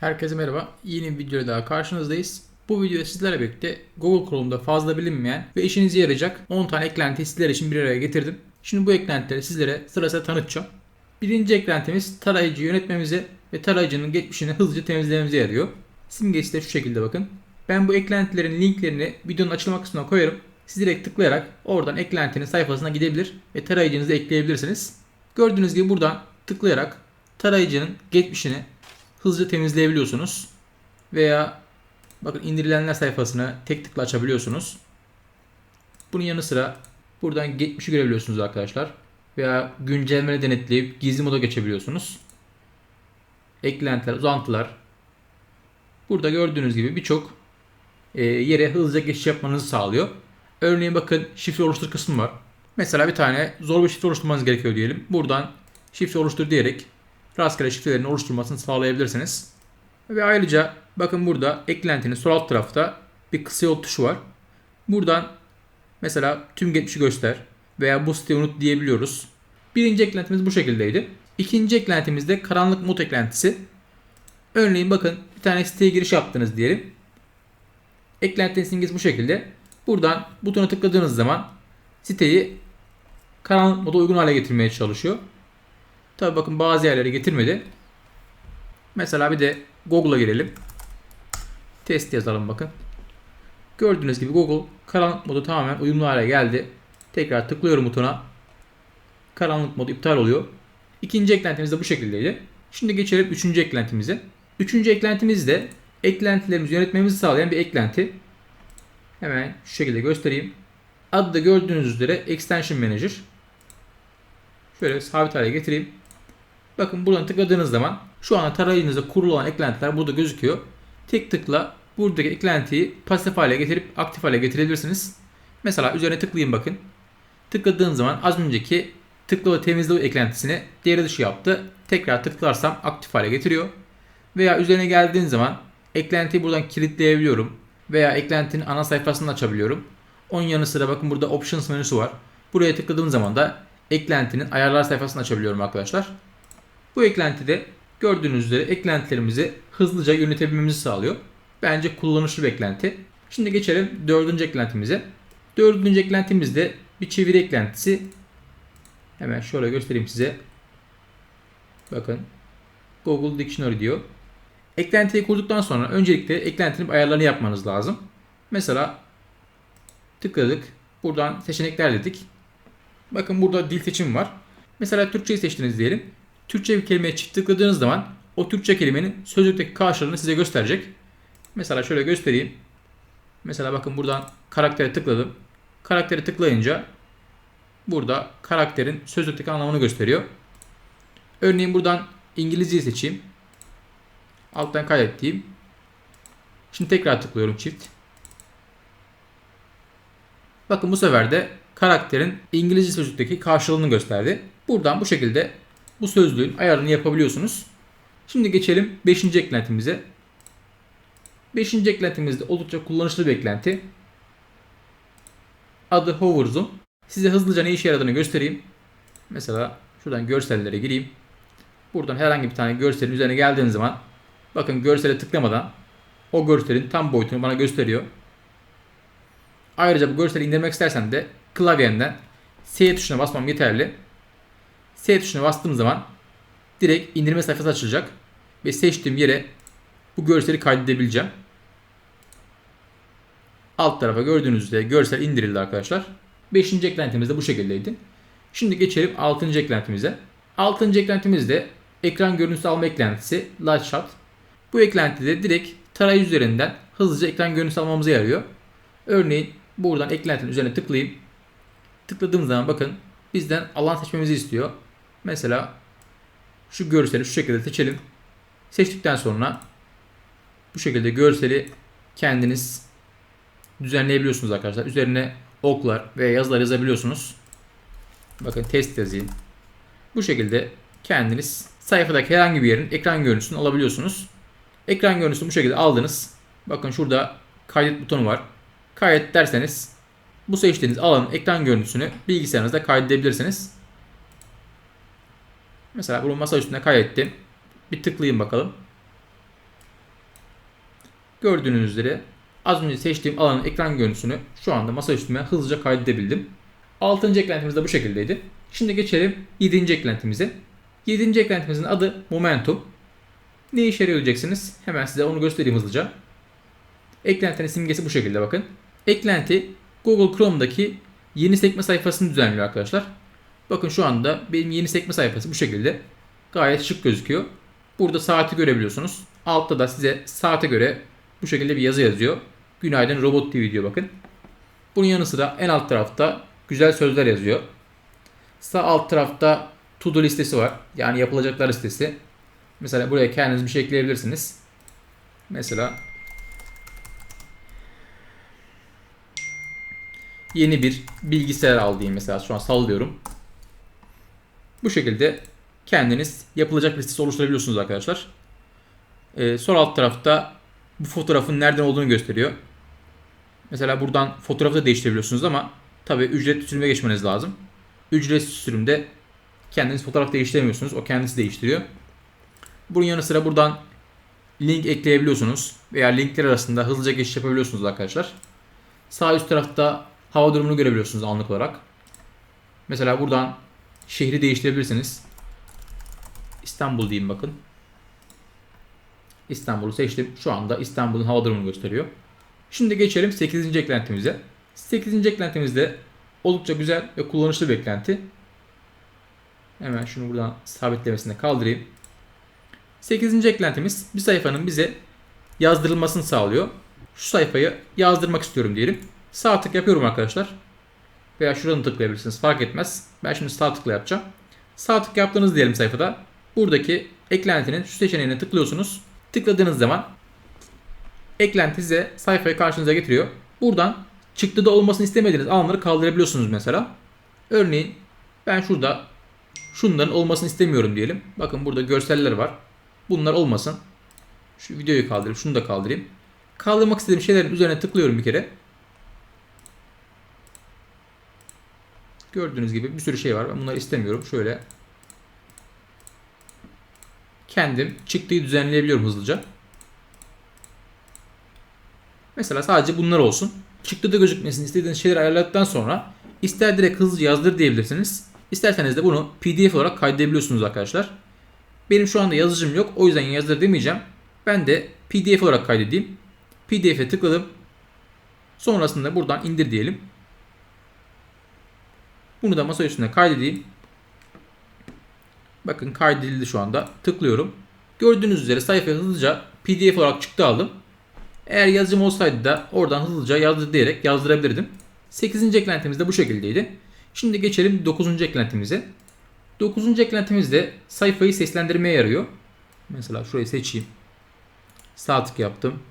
Herkese merhaba. Yeni bir videoda daha karşınızdayız. Bu videoda sizlerle birlikte Google Chrome'da fazla bilinmeyen ve işinize yarayacak 10 tane eklenti sizler için bir araya getirdim. Şimdi bu eklentileri sizlere sıra sıra tanıtacağım. Birinci eklentimiz tarayıcı yönetmemize ve tarayıcının geçmişini hızlıca temizlememize yarıyor. Simgesi de şu şekilde bakın. Ben bu eklentilerin linklerini videonun açılma kısmına koyarım. Siz direkt tıklayarak oradan eklentinin sayfasına gidebilir ve tarayıcınızı ekleyebilirsiniz. Gördüğünüz gibi buradan tıklayarak tarayıcının geçmişini hızlıca temizleyebiliyorsunuz. Veya bakın indirilenler sayfasını tek tıkla açabiliyorsunuz. Bunun yanı sıra buradan geçmişi görebiliyorsunuz arkadaşlar. Veya güncellemeleri denetleyip gizli moda geçebiliyorsunuz. Eklentiler, uzantılar. Burada gördüğünüz gibi birçok e, yere hızlıca geçiş yapmanızı sağlıyor. Örneğin bakın şifre oluştur kısmı var. Mesela bir tane zor bir şifre oluşturmanız gerekiyor diyelim. Buradan şifre oluştur diyerek rastgele şifrelerini oluşturmasını sağlayabilirsiniz. Ve ayrıca bakın burada eklentinin sol alt tarafta bir kısa yol tuşu var. Buradan mesela tüm geçmişi göster veya bu siteyi unut diyebiliyoruz. Birinci eklentimiz bu şekildeydi. İkinci eklentimiz de karanlık mod eklentisi. Örneğin bakın bir tane siteye giriş yaptınız diyelim. Eklentinin simgesi bu şekilde. Buradan butona tıkladığınız zaman siteyi karanlık moda uygun hale getirmeye çalışıyor. Tabi bakın bazı yerlere getirmedi. Mesela bir de Google'a girelim. Test yazalım bakın. Gördüğünüz gibi Google karanlık modu tamamen uyumlu hale geldi. Tekrar tıklıyorum butona. Karanlık modu iptal oluyor. İkinci eklentimiz de bu şekildeydi. Şimdi geçelim üçüncü eklentimize. Üçüncü eklentimiz de eklentilerimizi yönetmemizi sağlayan bir eklenti. Hemen şu şekilde göstereyim. Adı da gördüğünüz üzere Extension Manager. Şöyle sabit hale getireyim. Bakın buradan tıkladığınız zaman şu anda tarayıcınızda kurulu olan eklentiler burada gözüküyor. Tek tıkla buradaki eklentiyi pasif hale getirip aktif hale getirebilirsiniz. Mesela üzerine tıklayayım bakın. Tıkladığım zaman az önceki tıkla ve temizle eklentisini devre dışı yaptı. Tekrar tıklarsam aktif hale getiriyor. Veya üzerine geldiğin zaman eklentiyi buradan kilitleyebiliyorum. Veya eklentinin ana sayfasını açabiliyorum. Onun yanı sıra bakın burada Options menüsü var. Buraya tıkladığım zaman da eklentinin ayarlar sayfasını açabiliyorum arkadaşlar. Bu eklentide gördüğünüz üzere eklentilerimizi hızlıca yönetebilmemizi sağlıyor. Bence kullanışlı bir eklenti. Şimdi geçelim dördüncü eklentimize. Dördüncü eklentimiz de bir çeviri eklentisi. Hemen şöyle göstereyim size. Bakın Google Dictionary diyor. Eklentiyi kurduktan sonra öncelikle eklentinin ayarlarını yapmanız lazım. Mesela tıkladık. Buradan seçenekler dedik. Bakın burada dil seçimi var. Mesela Türkçeyi seçtiniz diyelim. Türkçe bir kelimeye çift tıkladığınız zaman o Türkçe kelimenin sözlükteki karşılığını size gösterecek. Mesela şöyle göstereyim. Mesela bakın buradan karaktere tıkladım. Karaktere tıklayınca burada karakterin sözlükteki anlamını gösteriyor. Örneğin buradan İngilizceyi seçeyim. Alttan kaydet diyeyim. Şimdi tekrar tıklıyorum çift. Bakın bu sefer de karakterin İngilizce sözlükteki karşılığını gösterdi. Buradan bu şekilde bu sözlüğün ayarını yapabiliyorsunuz. Şimdi geçelim 5. eklentimize. 5. eklentimizde oldukça kullanışlı bir eklenti. Adı Hover Zoom. Size hızlıca ne işe yaradığını göstereyim. Mesela şuradan görsellere gireyim. Buradan herhangi bir tane görselin üzerine geldiğiniz zaman bakın görsele tıklamadan o görselin tam boyutunu bana gösteriyor. Ayrıca bu görseli indirmek istersem de klavyemden S tuşuna basmam yeterli. S tuşuna bastığım zaman direkt indirme sayfası açılacak ve seçtiğim yere bu görseli kaydedebileceğim. Alt tarafa gördüğünüz üzere görsel indirildi arkadaşlar. 5. eklentimiz de bu şekildeydi. Şimdi geçelim 6. eklentimize. 6. eklentimiz de ekran görüntüsü alma eklentisi Light Shot. Bu eklentide direkt tarayıcı üzerinden hızlıca ekran görüntüsü almamıza yarıyor. Örneğin buradan eklentinin üzerine tıklayayım. Tıkladığım zaman bakın bizden alan seçmemizi istiyor. Mesela şu görseli şu şekilde seçelim. Seçtikten sonra bu şekilde görseli kendiniz düzenleyebiliyorsunuz arkadaşlar. Üzerine oklar veya yazılar yazabiliyorsunuz. Bakın test yazayım. Bu şekilde kendiniz sayfadaki herhangi bir yerin ekran görüntüsünü alabiliyorsunuz. Ekran görüntüsünü bu şekilde aldınız. Bakın şurada kaydet butonu var. Kaydet derseniz bu seçtiğiniz alanın ekran görüntüsünü bilgisayarınızda kaydedebilirsiniz. Mesela bunu masa üstüne kaydettim. Bir tıklayayım bakalım. Gördüğünüz üzere az önce seçtiğim alanın ekran görüntüsünü şu anda masa üstüme hızlıca kaydedebildim. 6. eklentimiz de bu şekildeydi. Şimdi geçelim 7. eklentimize. 7. eklentimizin adı Momentum. Ne işe yarıyor diyeceksiniz? Hemen size onu göstereyim hızlıca. Eklentinin simgesi bu şekilde bakın. Eklenti Google Chrome'daki yeni sekme sayfasını düzenliyor arkadaşlar. Bakın şu anda benim yeni sekme sayfası bu şekilde. Gayet şık gözüküyor. Burada saati görebiliyorsunuz. Altta da size saate göre bu şekilde bir yazı yazıyor. Günaydın Robot TV diyor bakın. Bunun yanı sıra en alt tarafta güzel sözler yazıyor. Sağ alt tarafta to do listesi var. Yani yapılacaklar listesi. Mesela buraya kendiniz bir şey ekleyebilirsiniz. Mesela yeni bir bilgisayar al diyeyim mesela şu an sallıyorum. Bu şekilde kendiniz yapılacak listesi oluşturabiliyorsunuz arkadaşlar. Ee, sol alt tarafta bu fotoğrafın nereden olduğunu gösteriyor. Mesela buradan fotoğrafı da değiştirebiliyorsunuz ama tabi ücretli sürüme geçmeniz lazım. Ücretsiz sürümde kendiniz fotoğraf değiştiremiyorsunuz. O kendisi değiştiriyor. Bunun yanı sıra buradan link ekleyebiliyorsunuz. Veya linkler arasında hızlıca geçiş yapabiliyorsunuz arkadaşlar. Sağ üst tarafta hava durumunu görebiliyorsunuz anlık olarak. Mesela buradan şehri değiştirebilirsiniz. İstanbul diyeyim bakın. İstanbul'u seçtim. Şu anda İstanbul'un hava durumunu gösteriyor. Şimdi geçelim 8. eklentimize. 8. eklentimizde oldukça güzel ve kullanışlı bir eklenti. Hemen şunu buradan sabitlemesine kaldırayım. 8. eklentimiz bir sayfanın bize yazdırılmasını sağlıyor. Şu sayfayı yazdırmak istiyorum diyelim. Sağ tık yapıyorum arkadaşlar. Veya şuradan tıklayabilirsiniz fark etmez. Ben şimdi sağ tıkla yapacağım. Sağ tık yaptığınız diyelim sayfada. Buradaki eklentinin şu seçeneğine tıklıyorsunuz. Tıkladığınız zaman eklenti size sayfayı karşınıza getiriyor. Buradan çıktıda olmasını istemediğiniz alanları kaldırabiliyorsunuz mesela. Örneğin ben şurada şunların olmasını istemiyorum diyelim. Bakın burada görseller var. Bunlar olmasın. Şu videoyu kaldırayım. Şunu da kaldırayım. Kaldırmak istediğim şeylerin üzerine tıklıyorum bir kere. Gördüğünüz gibi bir sürü şey var. Ben bunları istemiyorum. Şöyle kendim çıktıyı düzenleyebiliyorum hızlıca. Mesela sadece bunlar olsun. Çıktıda gözükmesini istediğiniz şeyleri ayarladıktan sonra ister direkt hızlı yazdır diyebilirsiniz. İsterseniz de bunu PDF olarak kaydedebiliyorsunuz arkadaşlar. Benim şu anda yazıcım yok. O yüzden yazdır demeyeceğim. Ben de PDF olarak kaydedeyim. PDF'e tıkladım. Sonrasında buradan indir diyelim. Bunu da masa üstüne kaydedeyim. Bakın kaydedildi şu anda. Tıklıyorum. Gördüğünüz üzere sayfaya hızlıca PDF olarak çıktı aldım. Eğer yazıcım olsaydı da oradan hızlıca yazdır diyerek yazdırabilirdim. 8. eklentimiz de bu şekildeydi. Şimdi geçelim 9. eklentimize. 9. eklentimiz de sayfayı seslendirmeye yarıyor. Mesela şurayı seçeyim. Sağ tık yaptım.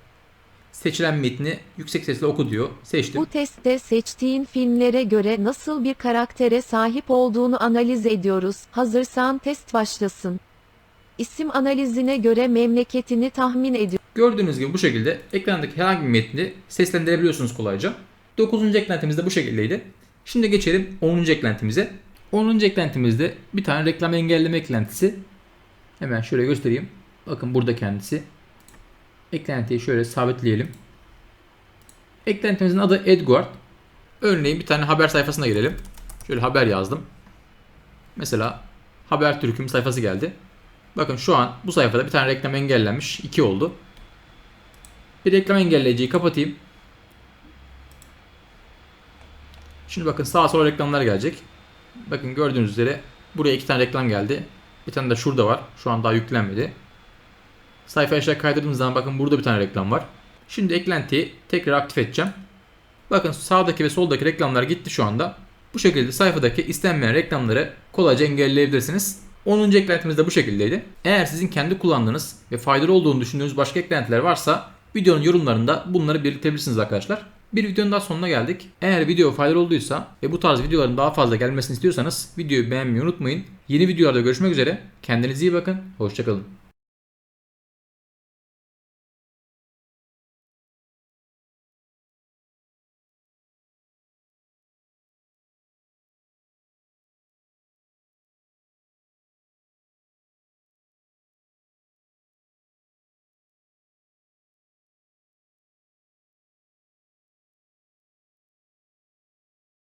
Seçilen metni yüksek sesle oku diyor. Seçtim. Bu testte seçtiğin filmlere göre nasıl bir karaktere sahip olduğunu analiz ediyoruz. Hazırsan test başlasın. İsim analizine göre memleketini tahmin ediyor. Gördüğünüz gibi bu şekilde ekrandaki herhangi bir metni seslendirebiliyorsunuz kolayca. 9. eklentimiz de bu şekildeydi. Şimdi geçelim 10. eklentimize. 10. eklentimizde bir tane reklam engelleme eklentisi. Hemen şöyle göstereyim. Bakın burada kendisi. Eklentiyi şöyle sabitleyelim. Eklentimizin adı Edward. Örneğin bir tane haber sayfasına girelim. Şöyle haber yazdım. Mesela Habertürk'ün sayfası geldi. Bakın şu an bu sayfada bir tane reklam engellenmiş. 2 oldu. Bir reklam engelleyiciyi kapatayım. Şimdi bakın sağa sola reklamlar gelecek. Bakın gördüğünüz üzere buraya iki tane reklam geldi. Bir tane de şurada var. Şu an daha yüklenmedi. Sayfa aşağı kaydırdığımız zaman bakın burada bir tane reklam var. Şimdi eklentiyi tekrar aktif edeceğim. Bakın sağdaki ve soldaki reklamlar gitti şu anda. Bu şekilde sayfadaki istenmeyen reklamları kolayca engelleyebilirsiniz. 10. eklentimiz de bu şekildeydi. Eğer sizin kendi kullandığınız ve faydalı olduğunu düşündüğünüz başka eklentiler varsa videonun yorumlarında bunları belirtebilirsiniz arkadaşlar. Bir videonun daha sonuna geldik. Eğer video faydalı olduysa ve bu tarz videoların daha fazla gelmesini istiyorsanız videoyu beğenmeyi unutmayın. Yeni videolarda görüşmek üzere. Kendinize iyi bakın. Hoşçakalın.